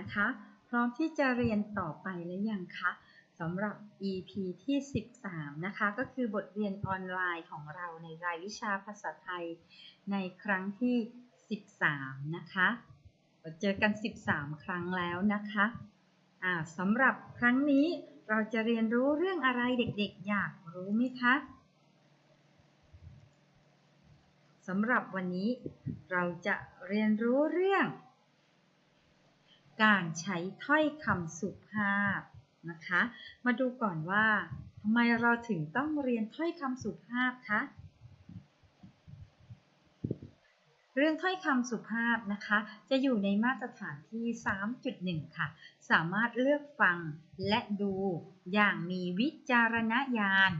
นะคะ พร้อมที่จะเรียนต่อไปหรือยังคะสำหรับ EP ที่ 13 นะคะ ก็คือบทเรียนออนไลน์ของเราในรายวิชาภาษาไทยในครั้งที่ 13 นะคะเราเจอกัน 13 ครั้งแล้วนะคะสำหรับครั้งนี้เราจะเรียนรู้เรื่องอะไรเด็กๆ อยากรู้ไหมคะสำหรับวันนี้เราจะเรียนรู้เรื่อง การใช้ถ้อยคำสุภาพนะคะ มาดูก่อนว่าทำไมเราถึงต้องเรียนถ้อยคำสุภาพคะเรื่องถ้อยคำสุภาพนะคะ จะอยู่ในมาตรฐานที่ 3.1 ค่ะ สามารถเลือกฟังและดูอย่างมีวิจารณญาณ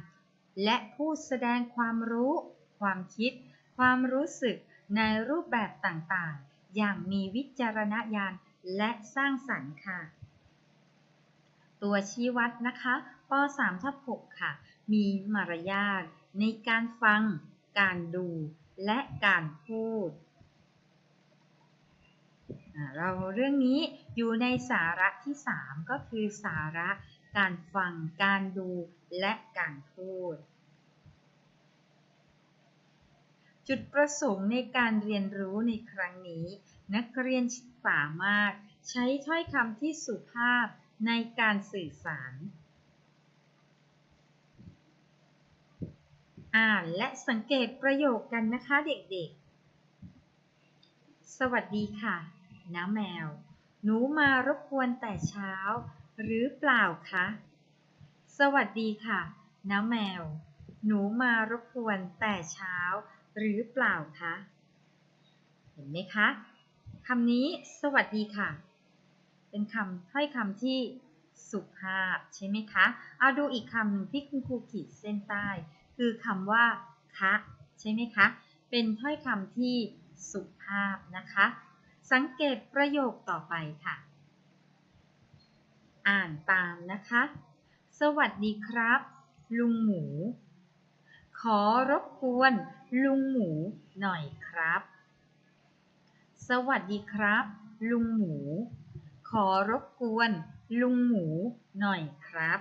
และผู้แสดงความรู้ ความคิด ความรู้สึกในรูปแบบต่างๆ อย่างมีวิจารณญาณ และสร้างสรรค์ค่ะ ตัวชี้วัดนะคะป .3 ทับ6ค่ะ มีมารยาทในการฟัง การดู และการพูด เราเรื่องนี้อยู่ในสาระที่ 3 ก็คือสาระการฟัง การดู และการพูด จุดประสงค์ในการเรียนรู้ในครั้งนี้ นักเรียนสามารถใช้ถ้อยคำที่สุภาพในการสื่อสาร อ่านและสังเกตประโยคกันนะคะเด็กๆ สวัสดีค่ะน้าแมว หนูมารบกวนแต่เช้า หรือเปล่าคะ สวัสดีค่ะน้าแมว หนูมารบกวนแต่เช้า หรือเปล่าคะ เห็นไหมคะคำนี้สวัสดีค่ะ เป็นคำถ้อยคำที่สุภาพใช่ไหมคะ เอาดูอีกคำหนึ่งที่คุณครูขีดเส้นใต้ คือคำว่าคะใช่ไหมคะ เป็นถ้อยคำที่สุภาพนะคะ สังเกตประโยคต่อไปค่ะ อ่านตามนะคะ สวัสดีครับ ลุงหมู ขอรบกวนลุงหมูหน่อยครับ สวัสดีครับ ลุงหมู ขอรบกวน ลุงหมูหน่อยครับ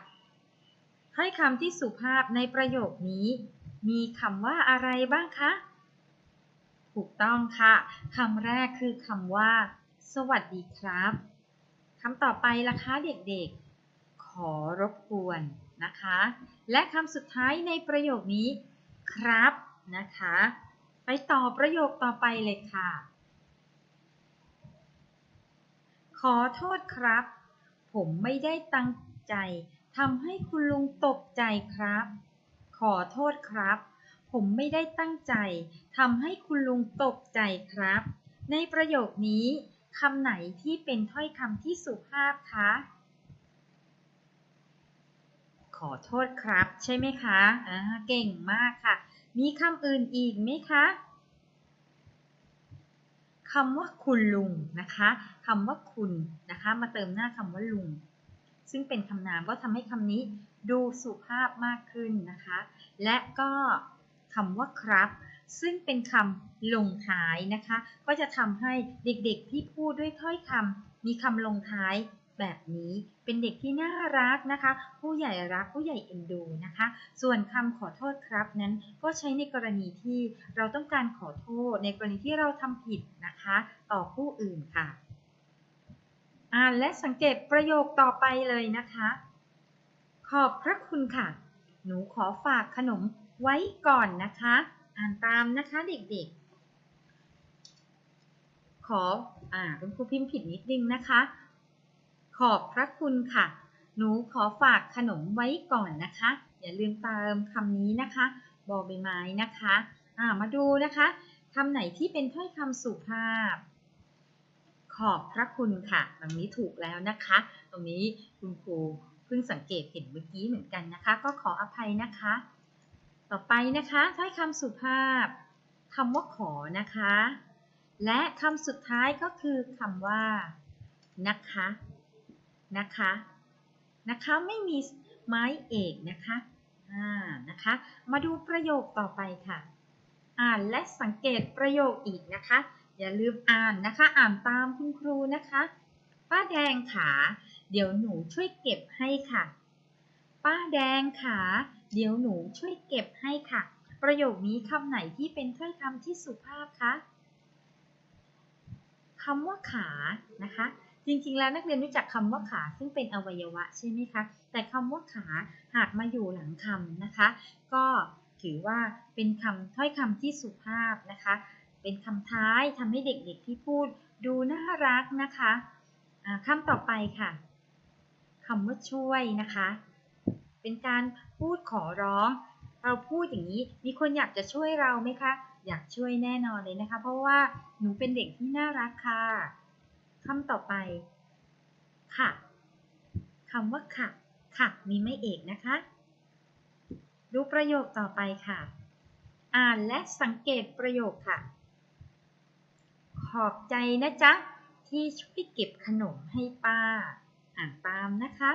ถ้คำที่สุภาพในประโยคนี้ มีคำว่าอะไรบ้างคะ ถูกต้องค่ะคำแรกคือคำว่า สวัสดีครับคำต่อไปล่ะคะเด็กๆ ขอรบกวนนะคะ และคำสุดท้ายในประโยคนี้ ครับ นะคะ ไปต่อประโยคต่อไปเลยค่ะ ขอโทษครับ ผมไม่ได้ตั้งใจทำให้คุณลุงตกใจครับ ขอโทษครับ ผมไม่ได้ตั้งใจทำให้คุณลุงตกใจครับ ในประโยคนี้คำไหนที่เป็นถ้อยคำที่สุภาพคะ ขอโทษครับ ใช่ไหมคะ อ่า เก่งมากค่ะ มีคำอื่นอีกไหมคะคำว่าคุณลุงนะคะคำว่าคุณนะคะมาเติมหน้าคำว่าลุง ซึ่งเป็นคำนามก็ทำให้คำนี้ดูสุภาพมากขึ้นนะคะ และก็คำว่าครับ ซึ่งเป็นคำลงท้ายนะคะ ก็จะทำให้เด็กๆที่พูดด้วยถ้อยคำมีคำลงท้าย แบบนี้เป็นเด็กที่น่ารักนะคะ ผู้ใหญ่รักผู้ใหญ่เอ็นดูนะคะ ส่วนคำขอโทษครับนั้นก็ใช้ในกรณีที่เราต้องการขอโทษในกรณีที่เราทำผิดนะคะ ต่อผู้อื่นค่ะอ่านและสังเกตประโยคต่อไปเลยนะคะ ขอบพระคุณค่ะ หนูขอฝากขนมไว้ก่อนนะคะ อ่านตามนะคะเด็กๆ ขออ่าคุณครูพิมพ์ผิดนิดนึงนะคะ ขอบพระคุณค่ะ หนูขอฝากขนมไว้ก่อนนะคะ อย่าลืมเติมคำนี้นะคะบอใบไม้นะคะอ่ามาดูนะคะคำไหนที่เป็นถ้อยคำสุภาพ ขอบพระคุณค่ะ ตรงนี้ถูกแล้วนะคะ ตรงนี้คุณครูเพิ่งสังเกตเห็นเมื่อกี้เหมือนกันนะคะ ก็ขออภัยนะคะ ต่อไปนะคะถ้อยคำสุภาพคำว่าขอนะคะ และคำสุดท้ายก็คือคำว่า นะคะ นะคะนะคะไม่มีไม้เอกนะคะอ่านะคะ มาดูประโยคต่อไปค่ะ อ่านและสังเกตประโยคอีกนะคะ อย่าลืมอ่านนะคะ อ่านตามคุณครูนะคะป้าแดงขาเดี๋ยวหนูช่วยเก็บให้ค่ะ ป้าแดงขาเดี๋ยวหนูช่วยเก็บให้ค่ะ ประโยคนี้คำไหนที่เป็นถ้อยคำที่สุภาพคะคำว่าขานะคะ จริงๆ แล้วนักเรียนรู้จักคำว่าขาซึ่งเป็นอวัยวะใช่ไหมคะ แต่คำว่าขาหากมาอยู่หลังคำนะคะ ก็ถือว่าเป็นคำถ้อยคำที่สุภาพนะคะ เป็นคำท้ายทำให้เด็กๆที่พูดดูน่ารักนะคะอ่าคำต่อไปค่ะคำว่าช่วยนะคะ เป็นการพูดขอร้อง เราพูดอย่างนี้มีคนอยากจะช่วยเราไหมคะ อยากช่วยแน่นอนเลยนะคะ เพราะว่าหนูเป็นเด็กที่น่ารักค่ะ คำต่อไป ค่ะคำว่าค่ะ ค่ะ มีไม่เอกนะคะ ดูประโยคต่อไปค่ะ อ่านและสังเกตประโยคค่ะ ขอบใจนะจ๊ะ ที่ช่วยเก็บขนมให้ป้า อ่านตามนะคะ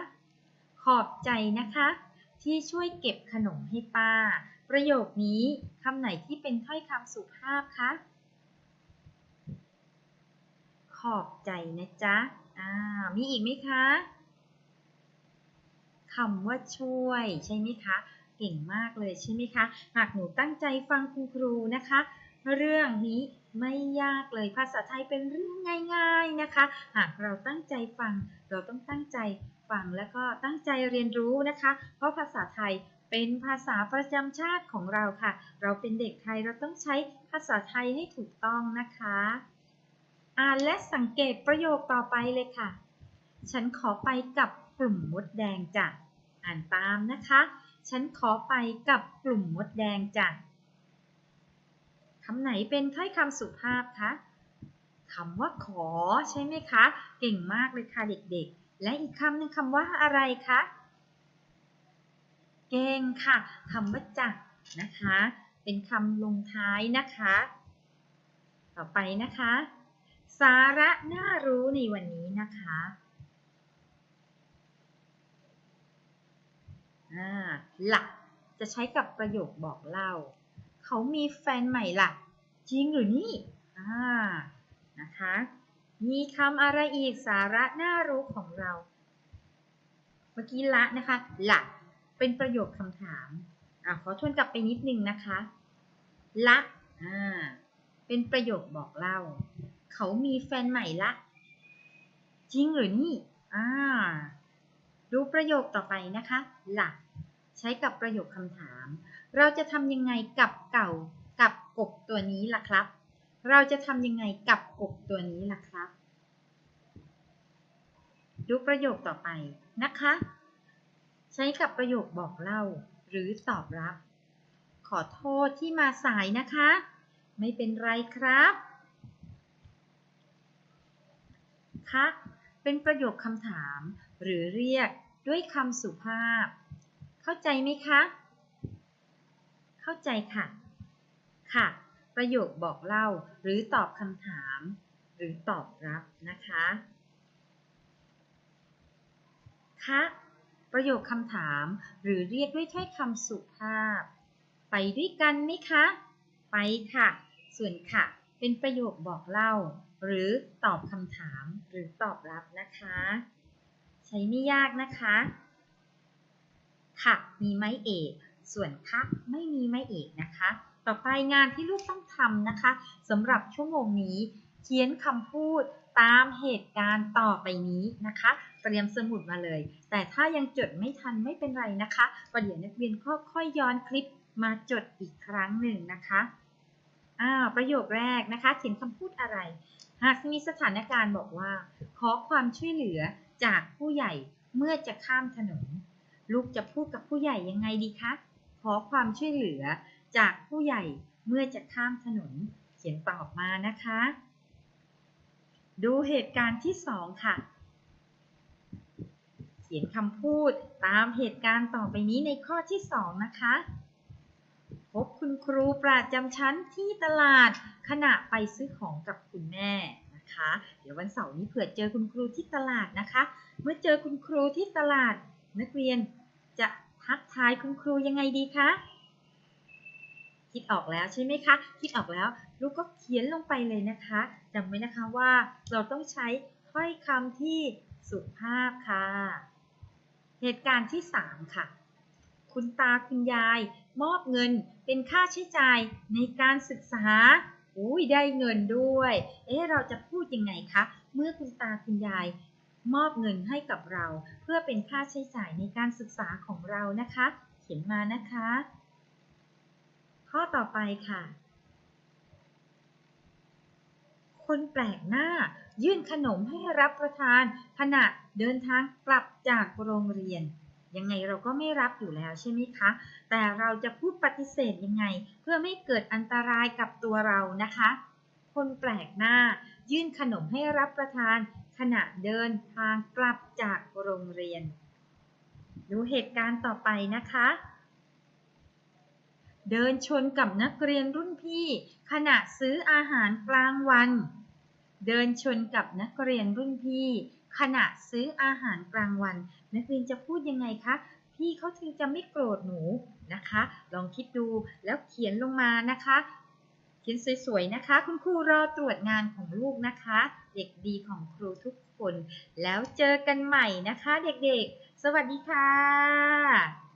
ขอบใจนะคะ ที่ช่วยเก็บขนมให้ป้า ประโยคนี้คำไหนที่เป็นถ้อยคำสุภาพคะ ขอบใจนะจ๊ะ อ่า มีอีกไหมคะคำว่าช่วยใช่ไหมคะ เก่งมากเลยใช่ไหมคะ หากหนูตั้งใจฟังคุณครูนะคะ เรื่องนี้ไม่ยากเลยภาษาไทยเป็นเรื่องง่าย ๆนะคะ หากเราตั้งใจฟัง เราต้องตั้งใจฟังแล้วก็ตั้งใจเรียนรู้นะคะ เพราะภาษาไทยเป็นภาษาประจำชาติของเราค่ะ เราเป็นเด็กไทยเราต้องใช้ภาษาไทยให้ถูกต้องนะคะ อ่านและสังเกตประโยคต่อไปเลยค่ะ ฉันขอไปกับกลุ่มมดแดงจ้ะ อ่านตามนะคะ ฉันขอไปกับกลุ่มมดแดงจ้ะคำไหนเป็นถ้อยคำสุภาพคะคำว่าขอใช่ไหมคะ เก่งมากเลยค่ะเด็กๆ และอีกคำหนึ่งคำว่าอะไรคะ เก่งค่ะคำว่าจักนะคะ เป็นคำลงท้ายนะคะ ต่อไปนะคะ สาระน่ารู้ในวันนี้นะคะอ่าหลักจะใช้กับประโยคบอกเล่า เขามีแฟนใหม่ล่ะจริงหรือนี่อ่านะคะ มีคำอะไรอีกสาระน่ารู้ของเรา เมื่อกี้ละนะคะ หลักเป็นประโยคคำถามอ่าขอทวนกลับไปนิดนึงนะคะ ละอ่าเป็นประโยคบอกเล่า เขามีแฟนใหม่ละ จริงหรือนี่อ่าดูประโยคต่อไปนะคะ หลัก ใช้กับประโยคคำถาม เราจะทำยังไงกับเก่ากับกบตัวนี้ล่ะครับ เราจะทำยังไงกับกบตัวนี้ล่ะครับ ดูประโยคต่อไปนะคะ ใช้กับประโยคบอกเล่า หรือตอบรับ ขอโทษที่มาสายนะคะ ไม่เป็นไรครับ คะ เป็นประโยคคำถาม หรือเรียกด้วยคำสุภาพ เข้าใจไหมคะ เข้าใจค่ะ ค่ะ ประโยคบอกเล่าหรือตอบคำถาม หรือตอบรับนะคะ คะประโยคคำถามหรือเรียกด้วยถ้อยคำสุภาพ ไปด้วยกันไหมคะ ไปค่ะ ส่วนค่ะ เป็นประโยคบอกเล่า หรือตอบคำถามหรือตอบรับนะคะ ใช้ไม่ยากนะคะ ค่ะ มีไม้เอก ส่วนค่ะไม่มีไม้เอกนะคะ ต่อไปงานที่ลูกต้องทำนะคะสำหรับชั่วโมงนี้ เขียนคำพูดตามเหตุการณ์ต่อไปนี้นะคะ เตรียมสมุดมาเลย แต่ถ้ายังจดไม่ทันไม่เป็นไรนะคะประเดี๋ยวนักเรียนก็ค่อยย้อนคลิปมาจดอีกครั้งหนึ่งนะคะ อ่า ประโยคแรกนะคะ เขียนคำพูดอะไร หากมีสถานการณ์บอกว่า ขอความช่วยเหลือจากผู้ใหญ่เมื่อจะข้ามถนน ลูกจะพูดกับผู้ใหญ่ยังไงดีคะ ขอความช่วยเหลือจากผู้ใหญ่เมื่อจะข้ามถนน เขียนตอบมานะคะ ดูเหตุการณ์ที่สองค่ะ เขียนคำพูดตามเหตุการณ์ต่อไปนี้ในข้อที่สองนะคะ พบคุณครูประจำชั้นที่ตลาดขณะไปซื้อของกับคุณแม่นะคะ เดี๋ยววันเสาร์นี้เผื่อเจอคุณครูที่ตลาดนะคะ เมื่อเจอคุณครูที่ตลาดนักเรียนจะทักทายคุณครูยังไงดีคะคิดออกแล้วใช่ไหมคะ คิดออกแล้ว ลูกก็เขียนลงไปเลยนะคะจำไว้นะคะว่าเราต้องใช้ถ้อยคำที่สุภาพค่ะ เหตุการณ์ที่ 3 ค่ะ คุณตาคุณยาย มอบเงินเป็นค่าใช้จ่ายในการศึกษาอุ้ยได้เงินด้วย เอ๊ะเราจะพูดยังไงคะ เมื่อคุณตาคุณยาย มอบเงินให้กับเรา เพื่อเป็นค่าใช้จ่ายในการศึกษาของเรานะคะ เขียนมานะคะ ข้อต่อไปค่ะ คนแปลกหน้า ยื่นขนมให้รับประทานขณะเดินทางกลับจากโรงเรียน ยังไงเราก็ไม่รับอยู่แล้วใช่ไหมคะ แต่เราจะพูดปฏิเสธยังไง เพื่อไม่เกิดอันตรายกับตัวเรานะคะ คนแปลกหน้า ยื่นขนมให้รับประทาน ขณะเดินทางกลับจากโรงเรียน ดูเหตุการณ์ต่อไปนะคะเดินชนกับนักเรียนรุ่นพี่ ขณะซื้ออาหารกลางวัน เดินชนกับนักเรียนรุ่นพี่ ขณะซื้ออาหารกลางวัน นักเรียนจะพูดยังไงคะพี่เขาถึงจะไม่โกรธหนูนะคะ ลองคิดดูแล้วเขียนลงมานะคะ เขียนสวยๆนะคะ คุณครูรอตรวจงานของลูกนะคะ เด็กดีของครูทุกคน แล้วเจอกันใหม่นะคะ เด็กๆ สวัสดีค่ะ